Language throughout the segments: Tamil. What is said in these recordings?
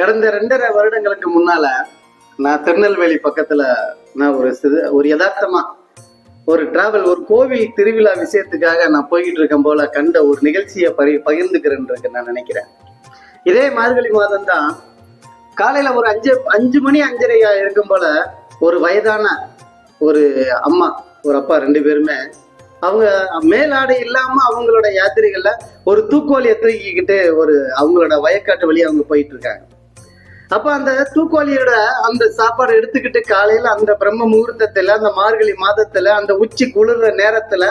கடந்த ரெண்டரை வருடங்களுக்கு முன்னால நான் திருநெல்வேலி பக்கத்துல நான் ஒரு சிறு ஒரு யதார்த்தமா ஒரு டிராவல் ஒரு கோவில் திருவிழா விஷயத்துக்காக நான் போய்கிட்டு இருக்கும் போல கண்ட ஒரு நிகழ்ச்சியை பரி பகிர்ந்துக்கிறேன் நான் நினைக்கிறேன். இதே மார்கழி மாதம் தான் காலையில ஒரு அஞ்சு அஞ்சு மணி அஞ்சரையா இருக்கும் போல ஒரு வயதான ஒரு அம்மா ஒரு அப்பா ரெண்டு பேருமே அவங்க மேலாடை இல்லாம அவங்களோட யாத்திரைகள்ல ஒரு தூக்கோலியை தூக்கிக்கிட்டு ஒரு அவங்களோட வயக்காட்டு வழி அவங்க போயிட்டு இருக்காங்க. அப்ப அந்த தூக்குவாளியோட அந்த சாப்பாடு எடுத்துக்கிட்டு காலையில அந்த பிரம்ம முகூர்த்தத்துல அந்த மார்கழி மாதத்துல அந்த உச்சி குளிர்ற நேரத்துல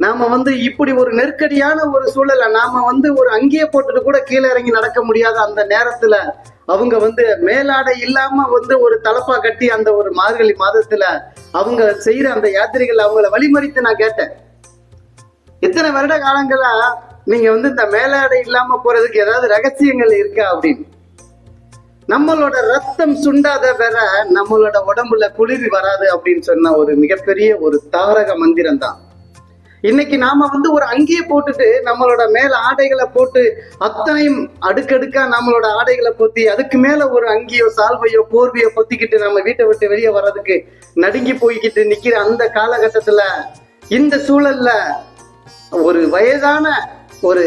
நாம வந்து இப்படி ஒரு நெருக்கடியான ஒரு சூழலை நாம வந்து ஒரு அங்கேயே போட்டுட்டு கூட கீழே இறங்கி நடக்க முடியாத அந்த நேரத்துல அவங்க வந்து மேலாடை இல்லாம வந்து ஒரு தலப்பா கட்டி அந்த ஒரு மார்கழி மாதத்துல அவங்க செய்யற அந்த யாத்திரைகள் அவங்கள வழிமறித்து நான் கேட்டேன். இத்தனை வருட காலங்களா நீங்க வந்து இந்த மேலாடை இல்லாம போறதுக்கு ஏதாவது ரகசியங்கள் இருக்கா அப்படின்னு? நம்மளோட ரத்தம் சுண்டாத வேற நம்மளோட உடம்புல குளிர் வராது அப்படின்னு சொன்ன ஒரு மிகப்பெரிய ஒரு தாரக மந்திரம் தான். இன்னைக்கு நாம வந்து ஒரு அங்கேயே போட்டுட்டு நம்மளோட மேல ஆடைகளை போட்டு அத்தனையும் அடுக்கடுக்கா நம்மளோட ஆடைகளை பொத்தி அதுக்கு மேல ஒரு அங்கேயோ சால்வையோ போர்வையோ பொத்திக்கிட்டு நம்ம வீட்டை விட்டு வெளியே வர்றதுக்கு நடுங்கி போய்கிட்டு நிக்கிற அந்த காலகட்டத்துல இந்த சூழல்ல ஒரு வயதான ஒரு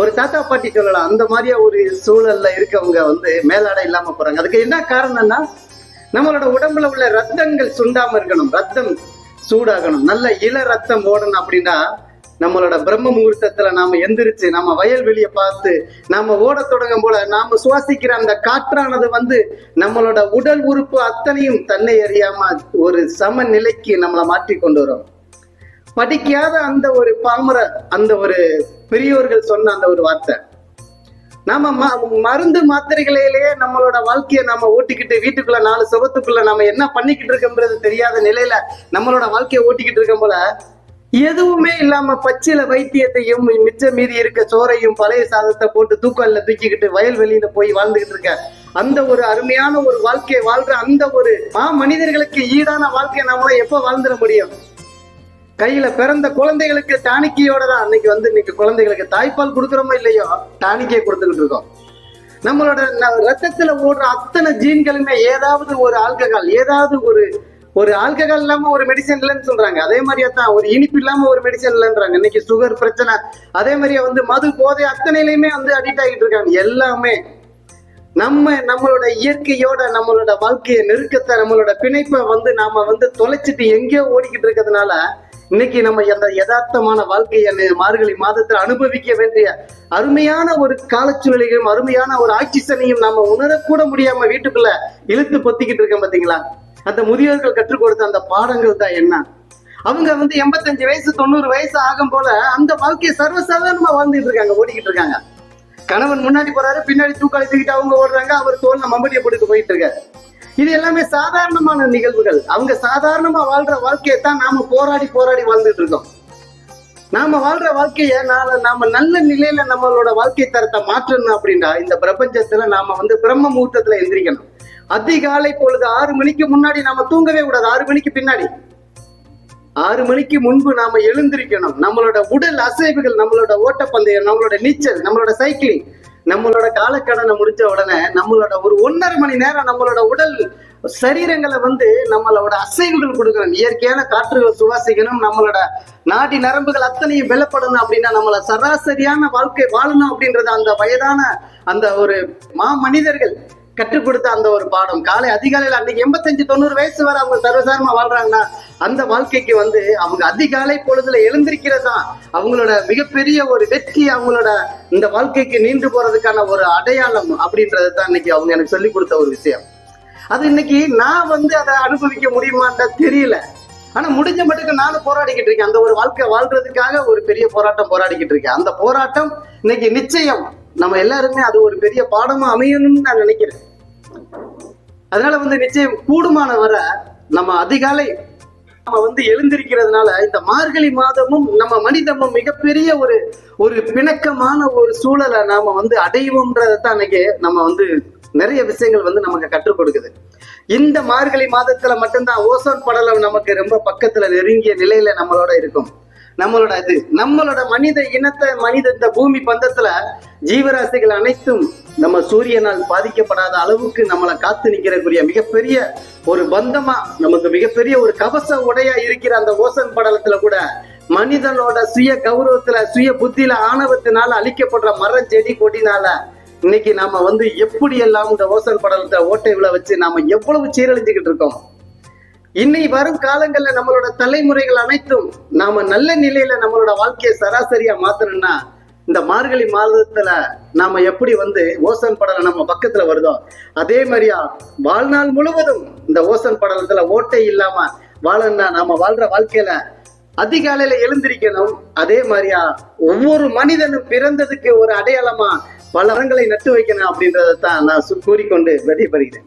ஒரு தாத்தா பாட்டி சொல்லலாம் அந்த மாதிரியா ஒரு சூழல்ல இருக்கவங்க வந்து மேலாடை இல்லாம போறாங்க. அதுக்கு என்ன காரணம்னா நம்மளோட உடம்புல உள்ள ரத்தங்கள் சுண்டாம இருக்கணும் ரத்தம் சூடாகணும். நல்ல இள ரத்தம் ஓடணும் அப்படின்னா நம்மளோட பிரம்ம முகூர்த்தத்துல நாம எந்திரிச்சு நம்ம வயல்வெளியை பார்த்து நாம ஓட தொடங்கும் போல நாம சுவாசிக்கிற அந்த காற்றானது வந்து நம்மளோட உடல் உறுப்பு அத்தனையும் தன்னை அறியாம ஒரு சமநிலைக்கு நம்மளை மாற்றி கொண்டு வரும். படிக்காத அந்த ஒரு பாமர அந்த ஒரு பெரியோர்கள் சொன்ன அந்த ஒரு வார்த்தை. நாம ம- மருந்து மாத்திரைகளிலேயே நம்மளோட வாழ்க்கையை நாம ஓட்டிக்கிட்டு வீட்டுக்குள்ள நாலு சுகத்துக்குள்ள நாம என்ன பண்ணிக்கிட்டு இருக்கோம்ன்றது தெரியாத நிலையில நம்மளோட வாழ்க்கையை ஓட்டிக்கிட்டு இருக்கும் போல எதுவுமே இல்லாம பச்சில வைத்தியத்தையும் மிச்ச மீதி இருக்க சோறையும் பழைய சாதத்தை போட்டு தூக்கல்ல தூக்கிக்கிட்டு வயல் வெளியில போய் வாழ்ந்துகிட்டு இருக்க அந்த ஒரு அருமையான ஒரு வாழ்க்கையை வாழ்ற அந்த ஒரு மா மனிதர்களுக்கு ஈடான வாழ்க்கையை நம்மளால எப்ப வாழ்ந்துட முடியும்? கையில பிறந்த குழந்தைகளுக்கு டானிக்கியோட தான் அன்னைக்கு வந்து இன்னைக்கு குழந்தைகளுக்கு தாய்ப்பால் கொடுக்குறோமோ இல்லையோ டானிக்கே கொடுத்துக்கிட்டு இருக்கோம். நம்மளோட ரத்தத்துல ஓடுற அத்தனை ஜீன்களுமே ஏதாவது ஒரு ஆல்கஹால் ஏதாவது ஒரு ஒரு ஆல்கஹால் இல்லாம ஒரு மெடிசன் இல்லைன்னு சொல்றாங்க. அதே மாதிரியே தான் ஒரு இனிப்பு இல்லாம ஒரு மெடிசன் இல்லைன்றாங்க. இன்னைக்கு சுகர் பிரச்சனை அதே மாதிரியே வந்து மது போதை அத்தனையிலையுமே வந்து அடிக்ட் ஆகிட்டு இருக்காங்க. எல்லாமே நம்ம நம்மளோட இயற்கையோட நம்மளோட வாழ்க்கையை நெருக்கத்தை நம்மளோட பிணைப்பை வந்து நாம வந்து தொலைச்சிட்டு எங்கேயோ ஓடிக்கிட்டு இருக்கிறதுனால இன்னைக்கு நம்ம அந்த யதார்த்தமான வாழ்க்கையை என்ன மார்கழி மாதத்துல அனுபவிக்க வேண்டிய அருமையான ஒரு காலச்சூழலையும் அருமையான ஒரு ஆட்சிசனையும் நாம உணரக்கூட முடியாம வீட்டுக்குள்ள இழுத்து பொத்திக்கிட்டு இருக்கோம் பாத்தீங்களா? அந்த முதியோர்கள் கற்றுக் கொடுத்த அந்த பாடங்கள் தான் என்ன? அவங்க வந்து எண்பத்தஞ்சு வயசு தொண்ணூறு வயசு ஆகும் போல அந்த வாழ்க்கையை சர்வசாதாரணமா வாழ்ந்துட்டு இருக்காங்க ஓடிக்கிட்டு இருக்காங்க. கணவன் முன்னாடி போறாரு பின்னாடி தூக்காளி தூக்கிட்டு அவங்க ஓடுறாங்க அவர் தோல்ல மம்பட்டியை போட்டுட்டு போயிட்டு இருக்காரு. இது எல்லாமே சாதாரணமான நிகழ்வுகள். அவங்க சாதாரணமா வாழ்ற வாழ்க்கையை தான் நாம போராடி போராடி வாழ்ந்துட்டு இருக்கோம். நாம வாழ்ற வாழ்க்கைய நாம நாம நல்ல நிலையில நம்மளோட வாழ்க்கை தரத்தை மாற்றணும் அப்படின்னா இந்த பிரபஞ்சத்துல நாம வந்து பிரம்ம முகூர்த்தத்துல எந்திரிக்கணும். அதிகாலை பொழுது ஆறு மணிக்கு முன்னாடி நாம தூங்கவே கூடாது. ஆறு மணிக்கு பின்னாடி. ஆறு மணிக்கு முன்பு நாம எழுந்திருக்கணும். நம்மளோட உடல் அசைவுகள் நம்மளோட ஓட்டப்பந்தயம் நம்மளோட நீச்சல் நம்மளோட சைக்கிளிங் நம்மளோட காலக்கடனை முடிச்ச உடனே நம்மளோட ஒரு ஒன்றரை மணி நேரம் நம்மளோட உடல் சரீரங்களை வந்து நம்மளோட அசைவுகள் கொடுக்கணும். இயற்கையான காற்றுகளை சுவாசிக்கணும். நம்மளோட நாடி நரம்புகள் அத்தனையும் வெல்லப்படணும் அப்படின்னா நம்மள சராசரியான வாழ்க்கை வாழணும் அப்படின்றது அந்த வயதான அந்த ஒரு மா மனிதர்கள் கற்றுக் கொடுத்த அந்த ஒரு பாடம். காலை அதிகாலையில் அன்னைக்கு எண்பத்தஞ்சு தொண்ணூறு வயசு வரை அவங்க சர்வசாரமா வாழ்றாங்கன்னா அந்த வாழ்க்கைக்கு வந்து அவங்க அதிகாலை பொழுதுல எழுந்திருக்கிறதா அவங்களோட மிகப்பெரிய ஒரு வெற்றி அவங்களோட இந்த வாழ்க்கைக்கு நீண்டு போறதுக்கான ஒரு அடையாளம் அப்படின்றது தான் இன்னைக்கு அவங்க எனக்கு சொல்லி கொடுத்த ஒரு விஷயம். அது இன்னைக்கு நான் வந்து அதை அனுபவிக்க முடியுமான்ற தெரியல. ஆனா முடிஞ்ச மட்டுக்கு நானும் போராடிக்கிட்டு இருக்கேன். அந்த ஒரு வாழ்க்கை வாழ்றதுக்காக ஒரு பெரிய போராட்டம் போராடிக்கிட்டு இருக்கேன். அந்த போராட்டம் இன்னைக்கு நிச்சயம். நம்ம எல்லாருமே அது ஒரு பெரிய பாடமா அமையணும்னு நான் நினைக்கிறேன். அதனால வந்து நிச்சயம் கூடுமான வர நம்ம அதிகாலை நம்ம வந்து எழுந்திருக்கிறதுனால இந்த மார்கழி மாதமும் நம்ம மனிதமும் மிகப்பெரிய ஒரு ஒரு பிணக்கமான ஒரு சூழலை நாம வந்து அடைவோம்ன்றதை தான் நம்ம வந்து நிறைய விஷயங்கள் வந்து நமக்கு கற்றுக் கொடுக்குது. இந்த மார்கழி மாதத்துல மட்டும்தான் ஓசோன் படலம் நமக்கு ரொம்ப பக்கத்துல நெருங்கிய நிலையில நம்மளோட இருக்கும். நம்மளோட இது நம்மளோட மனித இனத்தை மனித இந்த பூமி பந்தத்துல ஜீவராசிகள் அனைத்தும் நம்ம சூரியனால் பாதிக்கப்படாத அளவுக்கு நம்மளை காத்து நிக்கிறக்கூடிய மிகப்பெரிய ஒரு பந்தமா நமக்கு மிகப்பெரிய ஒரு கவச உடையா இருக்கிற அந்த ஓசன் படலத்துல கூட மனிதனோட சுய கௌரவத்துல சுய புத்தியில ஆணவத்தினால அழிக்கப்படுற மரம் செடி கொடினால இன்னைக்கு நாம வந்து எப்படி எல்லாம் இந்த ஓசன் படலத்தை ஓட்டை விழ வச்சு நாம எவ்வளவு சீரழிஞ்சுக்கிட்டு இருக்கோம்? இன்னை வரும் காலங்கள்ல நம்மளோட தலைமுறைகள் அனைத்தும் நாம நல்ல நிலையில நம்மளோட வாழ்க்கையை சராசரியா மாத்தணும்னா இந்த மார்கழி மாதத்துல நாம எப்படி வந்து ஓசன் படலம் நம்ம பக்கத்துல வருதோ அதே மாதிரியா வாழ்நாள் முழுவதும் இந்த ஓசன் படலத்துல ஓட்டை இல்லாம வாழணும்னா நாம வாழ்ற வாழ்க்கையில அதிகாலையில எழுந்திருக்கணும். அதே மாதிரியா ஒவ்வொரு மனிதனும் பிறந்ததுக்கு ஒரு அடையாளமா பல மரங்களை நட்டு வைக்கணும் அப்படின்றத தான் நான் கூறிக்கொண்டு கூறிக்கொண்டு பெறுகிறேன்